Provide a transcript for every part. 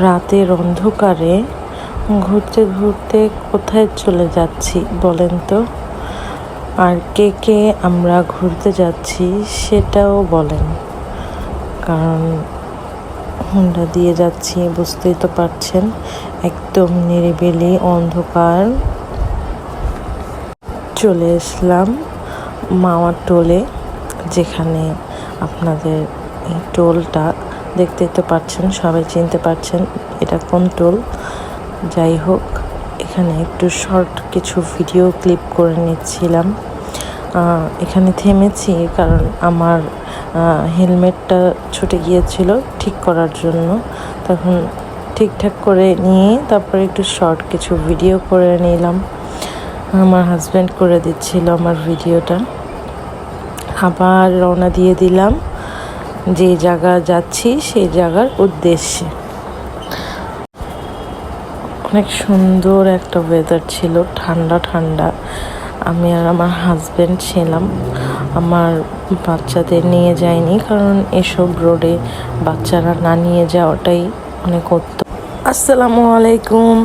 রাতের অন্ধকারে ঘুরতে ঘুরতে কোথায় চলে যাচ্ছি বলেন তো? আর কে কে আমরা ঘুরতে যাচ্ছি সেটাও বলেন। কারণ হুন্ডা দিয়ে যাচ্ছি, বুঝতেই তো পারছেন, একদম নিরিবিলি অন্ধকার। চলে এসলাম মাওয়ার টোলে, যেখানে আপনাদের টোলটা দেখতেই তো পাচ্ছেন, সবাই চিনতে পারছেন এটা কোন টোল যাই হোক, এখানে একটু শর্ট কিছু ভিডিও ক্লিপ করে নিচ্ছিলাম। এখানে থেমেছি কারণ আমার হেলমেটটা ছুটে গিয়েছিল ঠিক করার জন্য। তখন ঠিকঠাক করে নিয়ে তারপরে একটু শর্ট কিছু ভিডিও করে নিলাম। আমার হাজব্যান্ড করে দিচ্ছিল আমার ভিডিওটা আবার রওনা দিয়ে দিলাম। যে জায়গা যাচ্ছি, সেই জায়গার উদ্দেশ্যে। অনেক সুন্দর একটা ওয়েদার ছিল, ঠান্ডা ঠান্ডা। আমি আর আমার হাজব্যান্ড ছিলাম। আমার বাচ্চাদের নিয়ে যাইনি, কারণ এসব রোডে বাচ্চারা না নিয়ে যাওয়াটাই অনেক উত্তম আসসালামু আলাইকুম।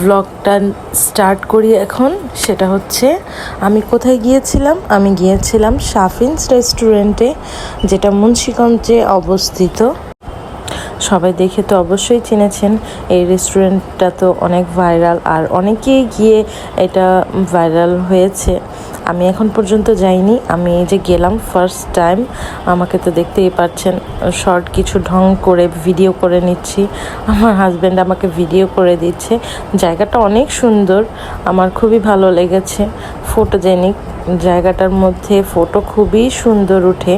ভ্লগটা স্টার্ট করি এখন। সেটা হচ্ছে, আমি কোথায় গিয়েছিলাম? আমি গিয়েছিলাম শাফিন্স রেস্টুরেন্টে যেটা মুন্সিগঞ্জে অবস্থিত। সবাই দেখে তো অবশ্যই চিনেছেন। এই রেস্টুরেন্টটা তো অনেক ভাইরাল আর অনেকেই গিয়ে এটা ভাইরাল হয়েছে। আমি এখন পর্যন্ত যাইনি। আমি এই যে গেলাম ফার্স্ট টাইম আমাকে তো দেখতেই পাচ্ছেন শর্ট কিছু ঢং করে ভিডিও করে নিচ্ছি। আমার হাজব্যান্ড আমাকে ভিডিও করে দিচ্ছে। জায়গাটা অনেক সুন্দর, আমার খুবই ভালো লেগেছে। ফটোজেনিক জায়গাটার মধ্যে ফটো খুবই সুন্দর উঠে।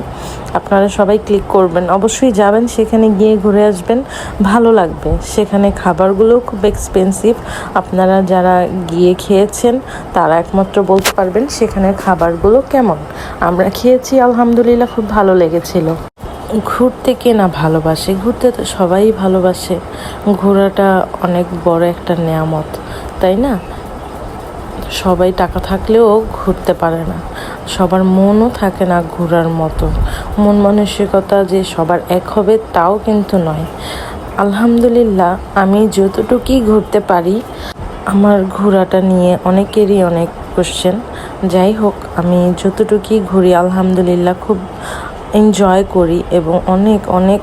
আপনারা সবাই ক্লিক করবেন। অবশ্যই যাবেন, সেখানে গিয়ে ঘুরে আসবেন। ভালো লাগবে। সেখানে খাবারগুলোও খুব এক্সপেন্সিভ আপনারা যারা গিয়ে খেয়েছেন, তারা একমাত্র বলতে পারবেন সেখানের খাবারগুলো কেমন। আমরা খেয়েছি, আলহামদুলিল্লাহ খুব ভালো লেগেছিল। ঘুরতে কে না ভালোবাসে? ঘুরতে তো সবাই ভালোবাসে। ঘোরাটা অনেক বড় একটা নেয়ামত, তাই না? সবাই টাকা থাকলেও ঘুরতে পারে না। সবার মনও থাকে না ঘোরার মতো। মন মানসিকতা যে সবার এক হবে তাও কিন্তু নয়। আলহামদুলিল্লাহ, আমি যতটুকুই ঘুরতে পারি, আমার ঘোরাটা নিয়ে অনেকেরই অনেক কোশ্চেন যাই হোক, আমি যতটুকুই ঘুরি, আলহামদুলিল্লাহ, খুব এনজয় করি এবং অনেক অনেক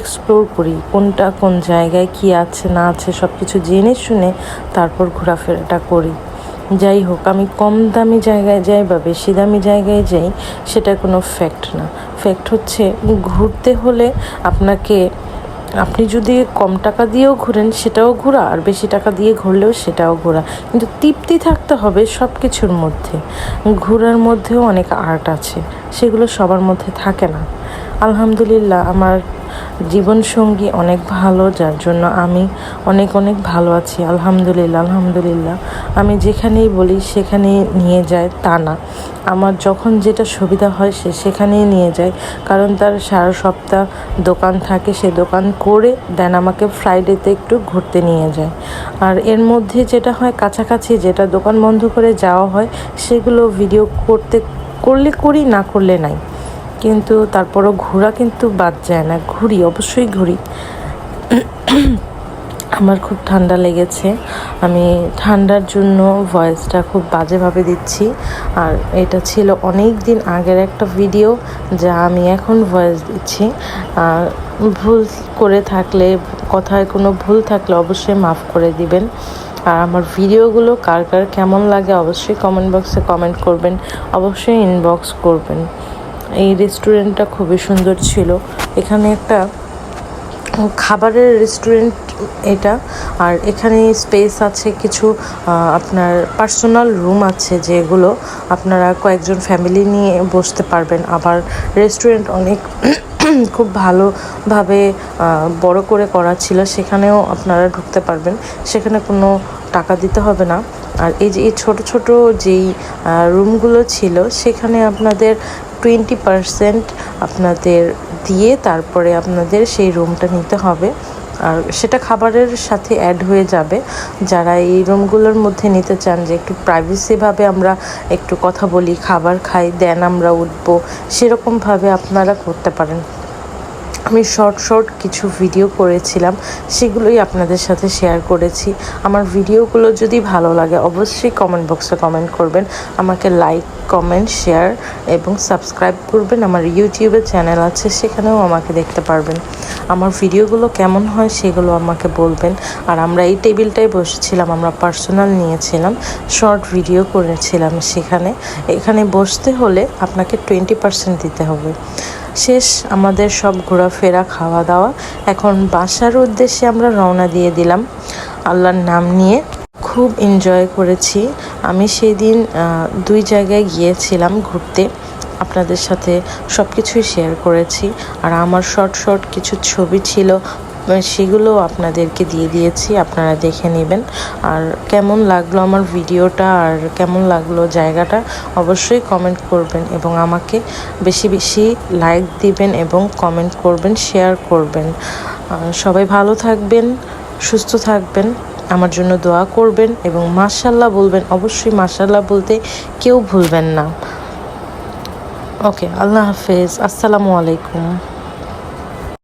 এক্সপ্লোর করি, কোনটা কোন জায়গায় কি আছে, না আছে সব কিছু জেনে শুনে তারপর ঘোরাফেরাটা করি। যাই হোক, আমি কম দামি জায়গায় যাই বা বেশি দামি জায়গায় যাই, সেটা কোনো ফ্যাক্ট না। ফ্যাক্ট হচ্ছে, ঘুরতে হলে আপনাকে আপনি যদি কম টাকা দিয়েও ঘোরেন, সেটাও ঘোরা, আর বেশি টাকা দিয়ে ঘুরলেও সেটাও ঘোরা। কিন্তু তৃপ্তি থাকতে হবে সব কিছুর মধ্যে। ঘোরার মধ্যেও অনেক আর্ট আছে, সেগুলো সবার মধ্যে থাকে না। আলহামদুলিল্লাহ, আমার জীবনসঙ্গী অনেক ভালো, যার জন্য আমি অনেক অনেক ভালো আছি। আলহামদুলিল্লাহ আলহামদুলিল্লাহ। আমি যেখানেই বলি সেখানে নিয়ে যায় তা না। আমার যখন যেটা সুবিধা হয় সে সেখানেই নিয়ে যায়। কারণ তার সারা সপ্তাহ দোকান থাকে, সে দোকান করে দেন আমাকে ফ্রাইডেতে একটু ঘুরতে নিয়ে যায়। আর এর মধ্যে যেটা হয় কাছাকাছি যেটা দোকান বন্ধ করে যাওয়া হয়, সেগুলো ভিডিও করতে, করলে করি, না করলে নাই। কিন্তু তারপরও ঘোরা কিন্তু বাদ যায় না। ঘুরি, অবশ্যই ঘুরি। আমার খুব ঠান্ডা লেগেছে। আমি ঠান্ডার জন্য ভয়েসটা খুব বাজেভাবে দিচ্ছি। আর এটা ছিল অনেক দিন আগের একটা ভিডিও যা আমি এখন ভয়েস দিচ্ছি। আর ভুল করে থাকলে, কথায় কোনো ভুল থাকলে অবশ্যই মাফ করে দিবেন। আর আমার ভিডিওগুলো কার কার কেমন লাগে অবশ্যই কমেন্ট বক্সে কমেন্ট করবেন। অবশ্যই ইনবক্স করবেন। এই রেস্টুরেন্টটা খুবই সুন্দর ছিল। এখানে একটা খাবারের রেস্টুরেন্ট এটা। আর এখানে স্পেস আছে কিছু আপনার পার্সোনাল রুম আছে যেগুলো আপনারা কয়েকজন ফ্যামিলি নিয়ে বসতে পারবেন। আবার রেস্টুরেন্ট অনেক খুব ভালোভাবে বড় করে করা ছিল, সেখানেও আপনারা ঢুকতে পারবেন। সেখানে কোনো টাকা দিতে হবে না। আর এই যে, এই ছোটো ছোটো যেই রুমগুলো ছিল, সেখানে আপনাদের টোয়েন্টি পারসেন্ট আপনাদের দিয়ে তারপরে আপনাদের সেই রুমটা নিতে হবে। আর সেটা খাবারের সাথে অ্যাড হয়ে যাবে। যারা এই রুমগুলোর মধ্যে নিতে চান যে একটু প্রাইভেসিভাবে আমরা একটু কথা বলি, খাবার খাই দেন আমরা উঠবো, সেরকমভাবে আপনারা করতে পারেন। আমি শর্ট শর্ট কিছু ভিডিও করেছিলাম, সেগুলোই আপনাদের সাথে শেয়ার করেছি। আমার ভিডিওগুলো যদি ভালো লাগে, অবশ্যই কমেন্ট বক্সে কমেন্ট করবেন। আমাকে লাইক কমেন্ট শেয়ার এবং সাবস্ক্রাইব করবেন। আমার ইউটিউবে চ্যানেল আছে, সেখানেও আমাকে দেখতে পারবেন। আমার ভিডিওগুলো কেমন হয়, সেগুলো আমাকে বলবেন। আর আমরা এই টেবিলটায় বসেছিলাম, আমরা পার্সোনাল নিয়েছিলাম শর্ট ভিডিও করেছিলাম সেখানে। এখানে বসতে হলে আপনাকে টোয়েন্টি পার্সেন্ট দিতে হবে। শেষ, আমাদের সব ঘোরাফেরা খাওয়া দাওয়া এখন বাসার উদ্দেশ্যে আমরা রওনা দিয়ে দিলাম। আল্লাহর নাম নিয়ে খুব এনজয় করেছি। আমি সেদিন দুই জায়গায় গিয়েছিলাম ঘুরতে। আপনাদের সাথে সব কিছুই শেয়ার করেছি। আর আমার শর্ট শর্ট কিছু ছবি ছিল সেগুলো আপনাদেরকে দিয়ে দিয়েছি, আপনারা দেখে নেবেন। আর কেমন লাগল আমার ভিডিওটা আর কেমন লাগল জায়গাটা, অবশ্যই কমেন্ট করবেন এবং আমাকে বেশি বেশি লাইক দিবেন এবং কমেন্ট করবেন শেয়ার করবেন। সবাই ভালো থাকবেন, সুস্থ থাকবেন, আমার জন্য দোয়া করবেন এবং মাশাল্লাহ বলবেন, অবশ্যই মাশাল্লাহ বলতে কেউ ভুলবেন না। ওকে আল্লাহ হাফেজ, আসসালামু আলাইকুম।